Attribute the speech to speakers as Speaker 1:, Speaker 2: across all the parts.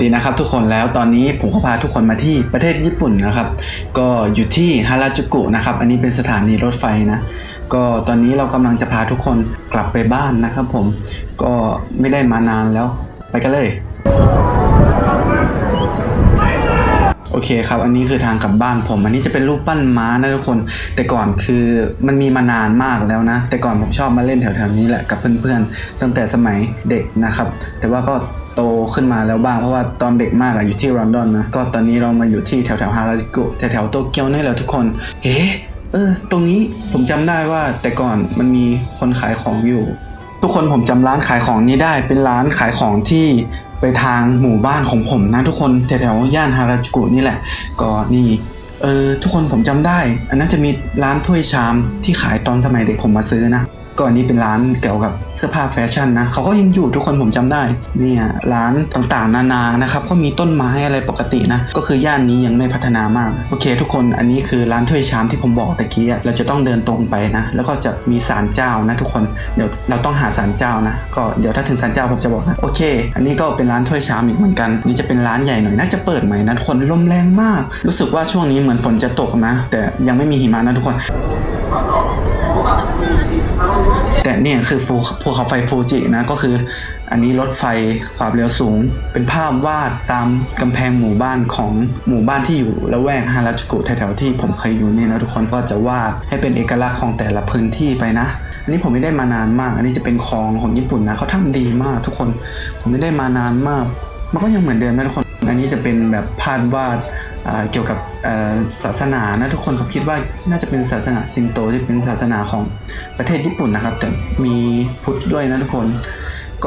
Speaker 1: วัสดีนะครับทุกคนแล้วตอนนี้ผมก็พาทุกคนมาที่ประเทศญี่ปุ่นนะครับ ก็อยู่ที่ฮาราจูกุนะครับ อันนี้เป็นสถานีรถไฟนะ ก็ตอนนี้เรากำลังจะพาทุกคนกลับไปบ้านนะครับผมก็ไม่ได้มานานแล้ว ไปกันเลยโอเคครับ อันนี้คือทางกลับบ้านผม อันนี้จะเป็นรูปปั้นม้านะทุกคน แต่ก่อนคือมันมีมานานมากแล้วนะ แต่ก่อนผมชอบมาเล่นแถวๆนี้แหละกับเพื่อนๆ ตั้งแต่สมัยเด็กนะครับ แต่ว่าก็ โตขึ้นมาแล้วบ้างเพราะว่าตอนเด็กมากอะอยู่ที่ลอนดอนนะก็ตอนนี้เรามาอยู่ที่แถวๆฮาราจูกุแถวๆโตเกียวนี่แหละทุกคนเฮ้เออ ตรงนี้ผมจำได้ว่าแต่ก่อนมันมีคนขายของอยู่ ทุกคนผมจำร้านขายของนี้ได้เป็นร้านขายของที่ไปทางหมู่บ้านของผมนะทุกคนแถวๆย่านฮาราจูกุนี่แหละ ก็นี่เออทุกคนผมจำได้ อันนั้นจะมีร้านถ้วยชามที่ขายตอนสมัยเด็กผมมาซื้อนะ ก็อันนี้เป็นร้านเกี่ยวกับเสื้อผ้าแฟชั่นนะเขาก็ยังอยู่ทุกคนผมจำได้เนี่ยร้านต่างๆ นานานะครับก็มีต้นไม้อะไรปกตินะก็คือย่านนี้ยังไม่พัฒนามากโอเค ทุกคนอันนี้คือร้านถ้วยชามที่ผมบอกตะกี้เราจะต้องเดินตรงไปนะแล้วก็จะมีศาลเจ้านะทุกคนเดี๋ยวเราต้องหาศาลเจ้านะก็เดี๋ยวถ้าถึงศาลเจ้าผมจะบอกนะโอเค อันนี้ก็เป็นร้านถ้วยชามอีกเหมือนกันนี่จะเป็นร้านใหญ่หน่อยน่าจะเปิดใหม่นะทุกคนลมแรงมาก รู้สึกว่าช่วงนี้เหมือนฝนจะตกนะ แต่ยังไม่มีหิมะนะทุกคน แต่เนี่ยคือฟูภูเขาไฟฟูจินะก็คือ อันนี้รถไฟความเร็วสูง เป็นภาพวาดตามกำแพงหมู่บ้านของหมู่บ้านที่อยู่ละแวกฮาราจูกุแถวๆที่ผมเคยอยู่เนี่ยนะทุกคนก็จะวาดให้เป็นเอกลักษณ์ของแต่ละพื้นที่ไปนะอันนี้ผมไม่ได้มานานมาก อันนี้จะเป็นของของญี่ปุ่นนะเขาทำดีมากทุกคน ผมไม่ได้มานานมาก มันก็ยังเหมือนเดิมนะทุกคน อันนี้จะเป็นแบบภาพวาด เกี่ยวกับศาสนานะทุกคนผมคิดว่าน่าจะเป็นศาสนาซินโตที่เป็นศาสนาของประเทศญี่ปุ่นนะครับ แต่มีพุทธด้วยนะทุกคน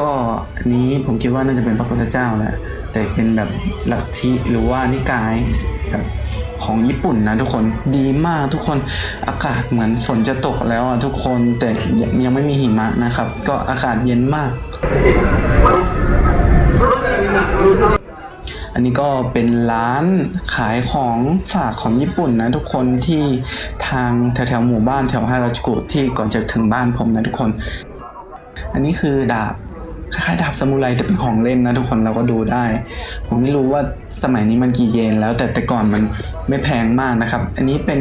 Speaker 1: ก็อันนี้ผมคิดว่าน่าจะเป็นพระพุทธเจ้าแหละแต่เป็นแบบลัทธิหรือว่านิกายแบบของญี่ปุ่นนะทุกคนดีมากทุกคนอากาศเหมือนฝนจะตกแล้วอะทุกคนแต่ยังยังไม่มีหิมะนะครับ ก็อากาศเย็นมาก อันนี้ก็เป็นร้านขายของฝากของญี่ปุ่นนะทุกคนที่ทางแถวๆหมู่บ้านแถวฮาราจูกุที่ก่อนจะถึงบ้านผมนะทุกคน อันนี้คือดาบคล้ายๆดาบซามูไรแต่เป็นของเล่นนะทุกคนเราก็ดูได้ ผมไม่รู้ว่าสมัยนี้มันกี่เยนแล้วแต่แต่ก่อนมันไม่แพงมากนะครับ อันนี้เป็น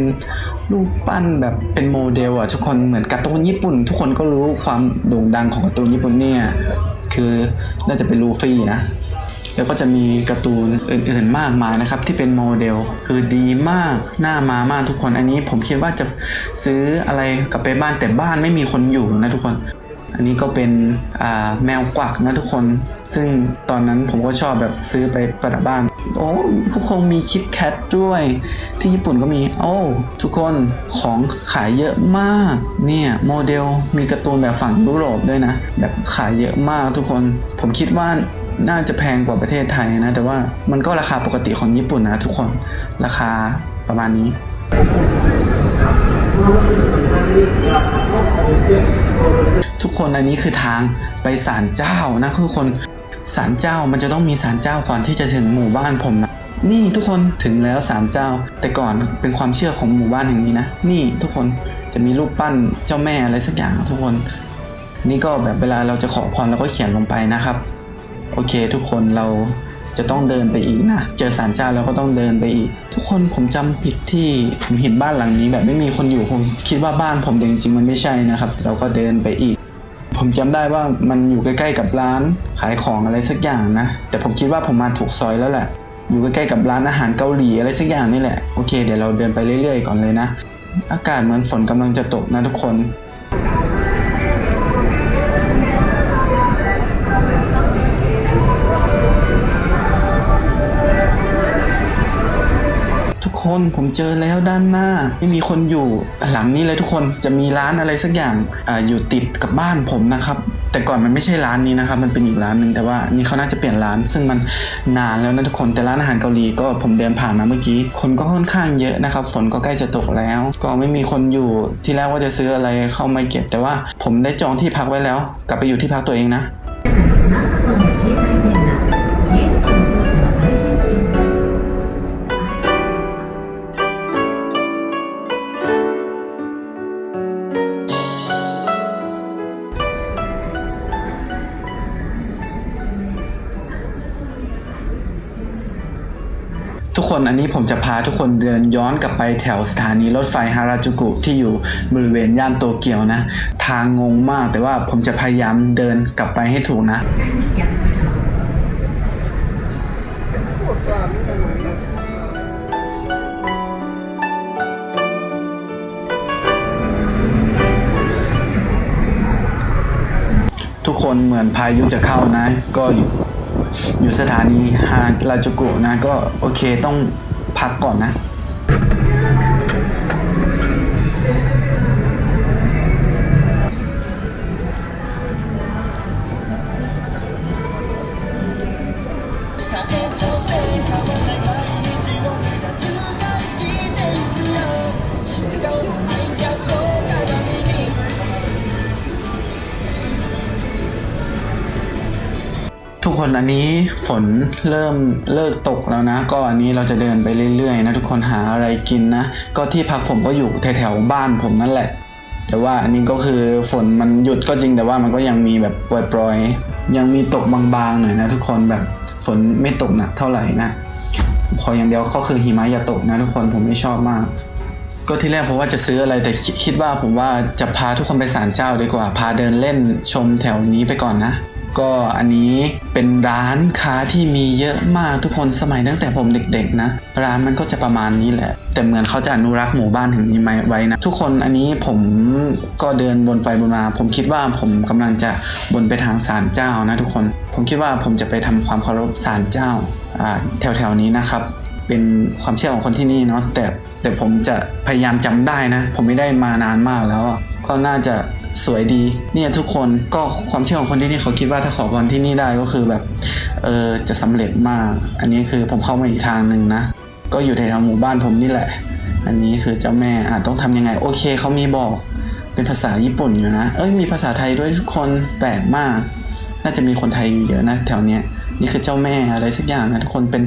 Speaker 1: รูปปั้นแบบเป็นโมเดลอะทุกคนเหมือนการ์ตูนญี่ปุ่น ทุกคนก็รู้ความโด่งดังของการ์ตูนญี่ปุ่นเนี่ยคือน่าจะเป็นลูฟี่นะ แล้วก็จะมีการ์ตูนอื่นๆมากมายนะครับที่เป็นโมเดล คือดีมากน่ามามากทุกคนอันนี้ผมคิดว่าจะซื้ออะไรกลับไปบ้านแต่บ้านไม่มีคนอยู่นะทุกคนอันนี้ก็เป็นแมวกวักนะทุกคน ซึ่งตอนนั้นผมก็ชอบแบบซื้อไปประดับบ้าน โอ้ทุกคงมีคิปแคทด้วย ที่ญี่ปุ่นก็มี โอ้ ทุกคนของขายเยอะมาก เนี่ย โมเดลมีการ์ตูนแบบฝั่งยุโรปด้วยนะ แบบขายเยอะมากทุกคน ผมคิดว่า น่าจะแพงกว่าประเทศไทยนะ แต่ว่ามันก็ราคาปกติของญี่ปุ่นนะทุกคนราคาประมาณนี้ ทุกคนอันนี้คือทางไปศาลเจ้านะทุกคนศาลเจ้ามันจะต้องมีศาลเจ้าก่อนที่จะถึงหมู่บ้านผมนะนี่ทุกคนถึงแล้วศาลเจ้า แต่ก่อนเป็นความเชื่อของหมู่บ้านแห่งนี้นะ นี่ทุกคนจะมีรูปปั้นเจ้าแม่อะไรสักอย่างทุกคน นี่ก็แบบเวลาเราจะขอพรเราก็เขียนลงไปนะครับ โอเค ทุกคนเราจะต้องเดินไปอีกนะ เจอศาลเจ้าแล้วก็ต้องเดินไปอีก ทุกคนผมจำผิดที่ผมเห็นบ้านหลังนี้แบบไม่มีคนอยู่ผมคิดว่าบ้านผมแต่จริงๆมันไม่ใช่นะครับ เราก็เดินไปอีก ผมจำได้ว่ามันอยู่ใกล้ๆกับร้านขายของอะไรสักอย่างนะ แต่ผมคิดว่าผมมาถูกซอยแล้วแหละอยู่ใกล้ๆกับร้านอาหารเกาหลีอะไรสักอย่างนี่แหละโอเคเดี๋ยวเราเดินไปเรื่อยๆก่อนเลยนะ อากาศเหมือนฝนกำลังจะตกนะทุกคน คนผมเจอแล้วด้านหน้า ไม่มีคนอยู่หลังนี้เลยทุกคนจะมีร้านอะไรสักอย่างออยู่ติดกับบ้านผมนะครับ แต่ก่อนมันไม่ใช่ร้านนี้นะครับ มันเป็นอีกร้านหนึ่งแต่ว่านี่เขาน่าจะเปลี่ยนร้าน ซึ่งมันนานแล้วนะทุกคนแต่ร้านอาหารเกาหลีก็ผมเดินผ่านมาเมื่อกี้ คนก็ค่อนข้างเยอะนะครับ ฝนก็ใกล้จะตกแล้ว ก็ไม่มีคนอยู่ที่แรกว่าจะซื้ออะไรเข้ามาเก็บ แต่ว่าผมได้จองที่พักไว้แล้ว กลับไปอยู่ที่พักตัวเองนะ คนอันนี้ผมจะพาทุกคนเดินย้อนกลับไปแถวสถานีรถไฟฮาราจูกุที่อยู่บริเวณย่านโตเกียวนะ ทางงงมากแต่ว่าผมจะพยายามเดินกลับไปให้ถูกนะ。ทุกคนเหมือนพายุจะเข้านะ ก็ อยู่สถานีฮาราจูกุนะก็โอเคต้องพักก่อนนะ ทุกคนอันนี้ฝนเริ่มเลิกตกแล้วนะ ก็อันนี้เราจะเดินไปเรื่อยๆนะทุกคนหาอะไรกินนะ ก็ที่พักผมก็อยู่แถวๆบ้านผมนั่นแหละ แต่ว่าอันนี้ก็คือฝนมันหยุดก็จริงแต่ว่ามันก็ยังมีแบบปล่อยๆ ยังมีตกบางๆหน่อยนะทุกคนแบบฝนไม่ตกหนักเท่าไหร่นะขออย่างเดียวก็คือหิมะอย่าตกนะทุกคนผมไม่ชอบมาก ก็ที่แรกผมว่าจะซื้ออะไรแต่คิดคิดว่าผมว่าจะพาทุกคนไปศาลเจ้าดีกว่า พาเดินเล่นชมแถวนี้ไปก่อนนะ ก็อันนี้เป็นร้านค้าที่มีเยอะมากทุกคนสมัยตั้งแต่ผมเด็กๆนะ ร้านมันก็จะประมาณนี้แหละ แต่เหมือนเขาจะอนุรักษ์หมู่บ้านถึงนี้ไว้นะ ทุกคนอันนี้ผมก็เดินวนไปวนมา ผมคิดว่าผมกำลังจะบนไปทางศาลเจ้านะทุกคน ผมคิดว่าผมจะไปทำความเคารพศาลเจ้าแถวๆนี้นะครับ เป็นความเชื่อของคนที่นี่เนาะแต่แต่ผมจะพยายามจำได้นะ ผมไม่ได้มานานมากแล้วก็น่าจะ สวยดี เนี่ยทุกคนก็ความเชื่อของคนที่นี่เขาคิดว่าถ้าขอพรที่นี่ได้ก็คือแบบเออจะสำเร็จมาก อันนี้คือผมเข้ามาอีกทางหนึ่งนะ ก็อยู่แถวหมู่บ้านผมนี่แหละ อันนี้คือเจ้าแม่อาจต้องทำยังไง โอเคเขามีบอกเป็นภาษาญี่ปุ่นอยู่นะ เอ้ยมีภาษาไทยด้วยทุกคนแปลกมาก น่าจะมีคนไทยอยู่เยอะนะแถวเนี้ยนี่คือเจ้าแม่อะไรสักอย่างนะทุกคนเป็น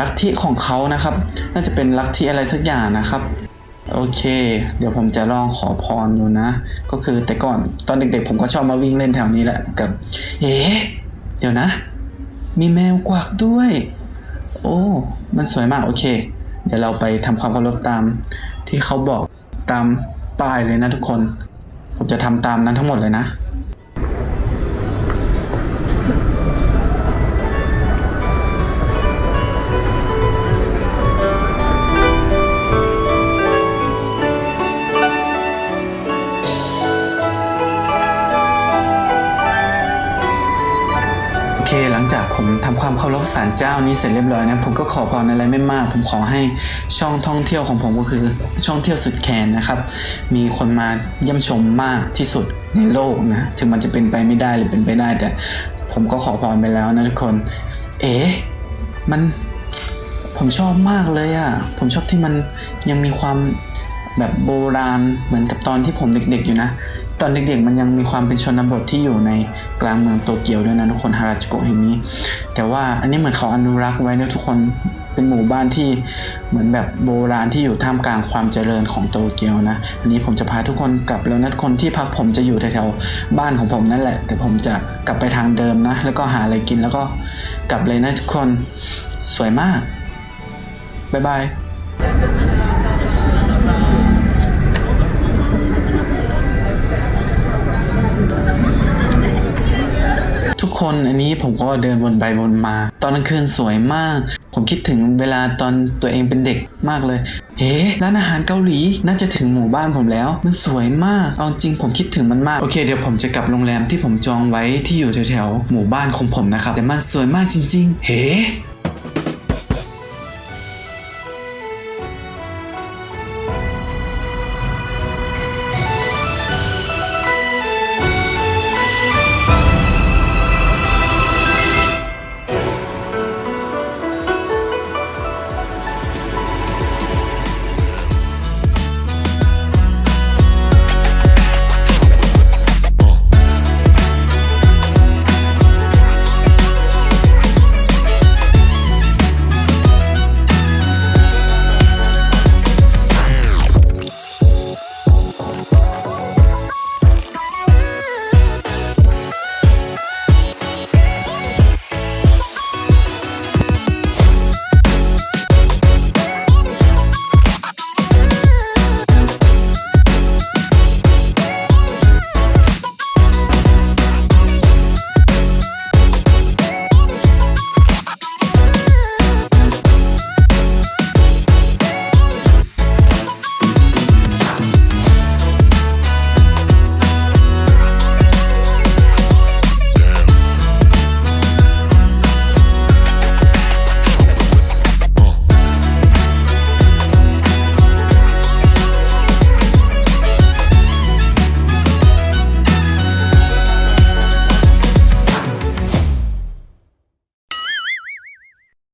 Speaker 1: ลัทธิของเขานะครับ น่าจะเป็นลัทธิอะไรสักอย่างนะครับ โอเค เดี๋ยวผมจะลองขอพรอยู่นะ ก็คือแต่ก่อนตอนเด็กๆ ผมก็ชอบมาวิ่งเล่นแถวนี้แหละกับ เอ๊เดี๋ยวนะ มีแมวกวักด้วย โอ้ มันสวยมากโอเค เดี๋ยวเราไปทำความเคารพตาม ที่เขาบอกตามป้ายเลยนะทุกคน ผมจะทำตามนั้นทั้งหมดเลยนะ หลังจากผมทำความเคารพศาลเจ้านี้เสร็จเรียบร้อยนะ ผมก็ขอพรอะไรไม่มาก ผมขอให้ช่องท่องเที่ยวของผมก็คือช่องเที่ยวสุดแคนนะครับ มีคนมาเยี่ยมชมมากที่สุดในโลกนะ ถึงมันจะเป็นไปไม่ได้หรือเป็นไปได้ แต่ผมก็ขอพรไปแล้วนะทุกคน เอ๊ะมันผมชอบมากเลยอะ่ะ ผมชอบที่มันยังมีความแบบโบราณเหมือนกับตอนที่ผมเด็กๆอยู่นะ ตอนเด็กๆมันยังมีความเป็นชนบทที่อยู่ในกลางเมืองโตเกียวด้วยนะทุกคนฮาราจูกุแห่งนี้ แต่ว่าอันนี้เหมือนเขาอนุรักษ์ไว้นะทุกคนเป็นหมู่บ้านที่เหมือนแบบโบราณที่อยู่ท่ามกลางความเจริญของโตเกียวนะอันนี้ผมจะพาทุกคนกลับแล้วนะทุกคนที่พักผมจะอยู่แถวๆบ้านของผมนั่นแหละ แต่ผมจะกลับไปทางเดิมนะ แล้วก็หาอะไรกินแล้วก็กลับเลยนะทุกคนสวยมากบ๊ายบาย ทุกคนอันนี้ผมก็เดินวนไปวนมา ตอนกลางคืนสวยมาก ผมคิดถึงเวลาตอนตัวเองเป็นเด็กมากเลย เฮ้ร้านอาหารเกาหลีน่าจะถึงหมู่บ้านผมแล้ว มันสวยมากเอาจริงผมคิดถึงมันมากโอเคเดี๋ยวผมจะกลับโรงแรมที่ผมจองไว้ที่อยู่แถวๆหมู่บ้านของผมนะครับแต่มันสวยมากจริง ๆ เฮ้